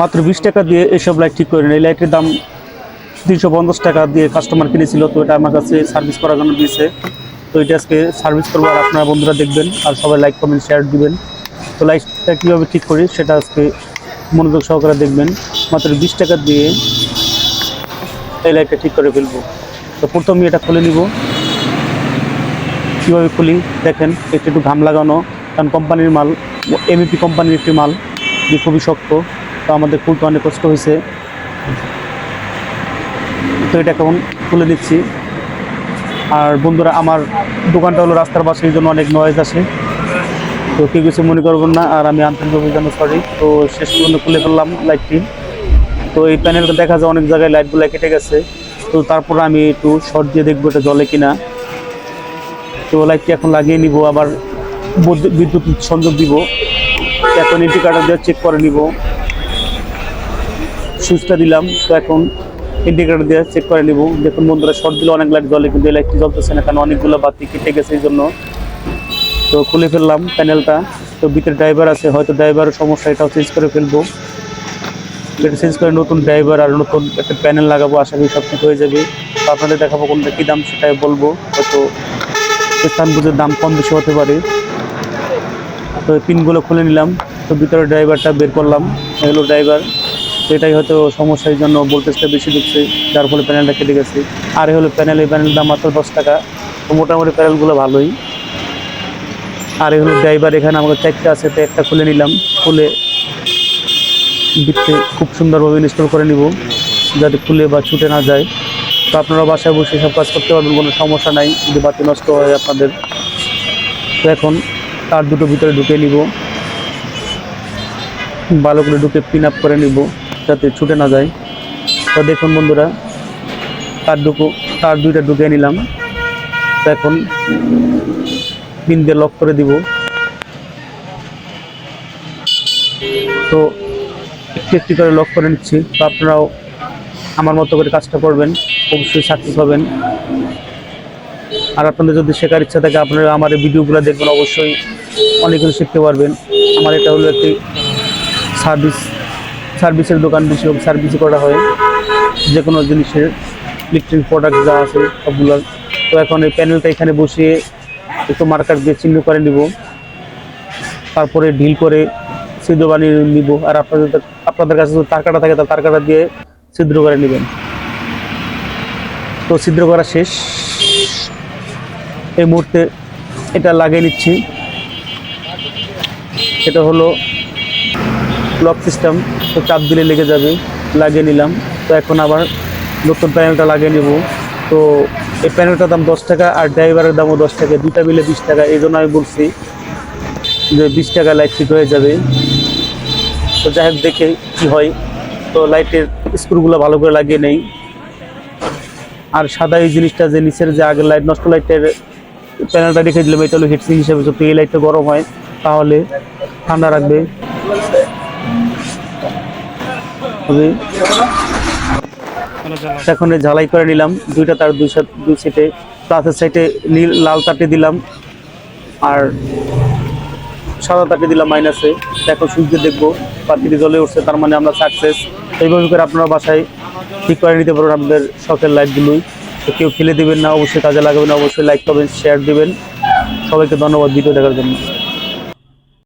মাত্র বিশ টাকা দিয়ে এসব লাইট ঠিক করে এই লাইটের দাম তিনশো পঞ্চাশ টাকা দিয়ে কাস্টমার কিনেছিল, তো এটা আমার কাছে সার্ভিস করার জন্য দিয়েছে। তো এটা আজকে সার্ভিস করব আর আপনারা বন্ধুরা দেখবেন আর সবাই লাইক কমেন্ট শেয়ার দিবেন। তো লাইটটা কীভাবে ঠিক করি সেটা আজকে মনোযোগ সহকারে দেখবেন। মাত্র বিশ টাকা দিয়ে এই লাইটটা ঠিক করে ফেলব। তো প্রথমে এটা খুলে নিব। কীভাবে খুলি? দেখেন একটু একটু ঘাম লাগানো, কারণ কোম্পানির মাল এমইপি কোম্পানির একটি মাল, যে খুবই শক্ত। তো আমাদের খুলতে অনেক কষ্ট হয়েছে। তো এটা এখন খুলে দিচ্ছি আর বন্ধুরা, আমার দোকানটা হলো রাস্তার পাশে, এই জন্য অনেক নয়েজ আসে। তো কেউ কিছু মনে করবেন না, আর আমি আন্তরিকভাবে জন্য সরি তো শেষ পর্যন্ত খুলে ফেললাম লাইটটি তো এই প্যানেলটা দেখা যায় অনেক জায়গায় লাইটগুলো কেটে গেছে। তো তারপর আমি একটু শর্ট দিয়ে দেখব এটা জলে কিনা। তো লাইটটি এখন লাগিয়ে নিব, আবার বিদ্যুৎ সংযোগ দিব। এখন ইন্ডিকেটার দিয়ে চেক করে নিব। সুইচটা দিলাম। তো এখন ইন্ডিকেটার দিয়ে চেক করে নিব। দেখুন বন্ধুরা শর্ট দিলে অনেক লাইট জ্বলে, কিন্তু লাইটটি জ্বলতেছে না, কারণ অনেকগুলো বাতি কেটে গেছে এই জন্য। তো খুলে ফেললাম প্যানেলটা তো ভিতরে ড্রাইভার আছে, হয়তো ড্রাইভারের সমস্যা, এটাও চেঞ্জ করে ফেলব। এটা চেঞ্জ করে নতুন ড্রাইভার আর নতুন একটা প্যানেল লাগাবো, আশা করি সব ঠিক হয়ে যাবে। আপনাদের দেখাবো কোনটা কী দাম, সেটাই বলব। হয়তো স্থান বুঝে দাম কম বেশি হতে পারে। তো পিনগুলো খুলে নিলাম। তো ভিতরে ড্রাইভারটা বের করলাম, এগুলো ড্রাইভার এটাই হয়তো সমস্যার জন্য ভোল্টেজটা বেশি ঢুকছে যার ফলে প্যানেলটা কেটে গেছে। আর হলো প্যানেল এই প্যানেল দাম মাত্র দশ টাকা। তো মোটামুটি প্যানেলগুলো ভালোই। আর হলো ড্রাইভার এখানে আমাদের চারটা আছে, তো একটা খুলে নিলাম। খুলে দিকতে খুব সুন্দরভাবে ইনস্টল করে নিব, যাতে খুলে বা ছুটে না যায়। তো আপনারা বাসায় বসে সব কাজ করতে পারবেন, কোনো সমস্যা নাই, যদি বাতি নষ্ট হয় আপনাদের। তো এখন তার দুটো ভিতরে ঢুকে নিব। ভালো করে ঢুকে পিন আপ করে নিব। যাতে ছুটে না যায় তো দেখুন বন্ধুরা, তার ঢুকু তার দুইটা ঢুকে নিলাম। তো এখন পিন দিয়ে লক করে দিব। তো একটু একটু করে লক করে নিচ্ছি। তো আপনারাও আমার মতো করে কাজটা করবেন, অবশ্যই সাকসেস হবেন। আর আপনাদের যদি শেখার ইচ্ছা থাকে, আপনারা আমার এই ভিডিওগুলো দেখবেন, অবশ্যই অনেক কিছু শিখতে পারবেন। আমার এটা হলো একটি সার্ভিস সার্ভিসের দোকান বেশিরভাগ সার্ভিস করা হয়। যে কোনো জিনিসের ইলেকট্রিক প্রোডাক্ট যা আছে, সবগুলো। তো এখন এই প্যানেলটা এখানে বসিয়ে একটু মার্কার দিয়ে চিহ্ন করে নিব। তারপরে ঢিল করে ছিদ্র বানিয়ে নিব। আর আপনাদের আপনাদের কাছে যদি তার কাটা থাকে তার তার কাটা দিয়ে ছিদ্র করে নেবেন। তো ছিদ্র করা শেষ। এই মুহূর্তে এটা লাগিয়ে নিচ্ছি। এটা হলো লক সিস্টেম তো চাপ দিলে লেগে যাবে, লাগিয়ে নিলাম। তো এখন আবার নতুন প্যানেলটা লাগিয়ে নেব। তো এই প্যানেলটার দাম দশ টাকা, আর ড্রাইভারের দামও দশ টাকা দুটা মিলে বিশ টাকা, এই জন্য আমি বলছি যে বিশ টাকা লাইট ঠিক হয়ে যাবে। তো যাই দেখে কী হয়। তো লাইটের স্ক্রুগুলো ভালো করে লাগিয়ে নেই। আর সাদা এই জিনিসটা যে নিচের যে আগের লাইট নষ্ট লাইটের প্যানেলটা রেখে দিলাম, এটা হলো হিটসিং হিসেবে। যদি এই লাইটটা গরম হয়, তাহলে ঠান্ডা রাখবে। এখন ঝালাই করে নিলাম। দুইটা তার দুই দুই সিটে প্লাসের সাইডে নীল, লাল তারটি দিলাম। আর সাদা তারটি দিলাম মাইনাসে এখন সূর্য দেখব। বাতিটি জ্বলে উঠছে, তার মানে আমরা সাকসেস এইভাবে করে আপনারা বাসায় ঠিক করে নিতে পারবেন আপনাদের শখের লাইটগুলোই তো কেউ ফেলে দেবেন না, অবশ্যই কাজে লাগাবেন অবশ্যই লাইক করবেন শেয়ার দেবেন। সবাইকে ধন্যবাদ ভিডিও দেখার জন্য।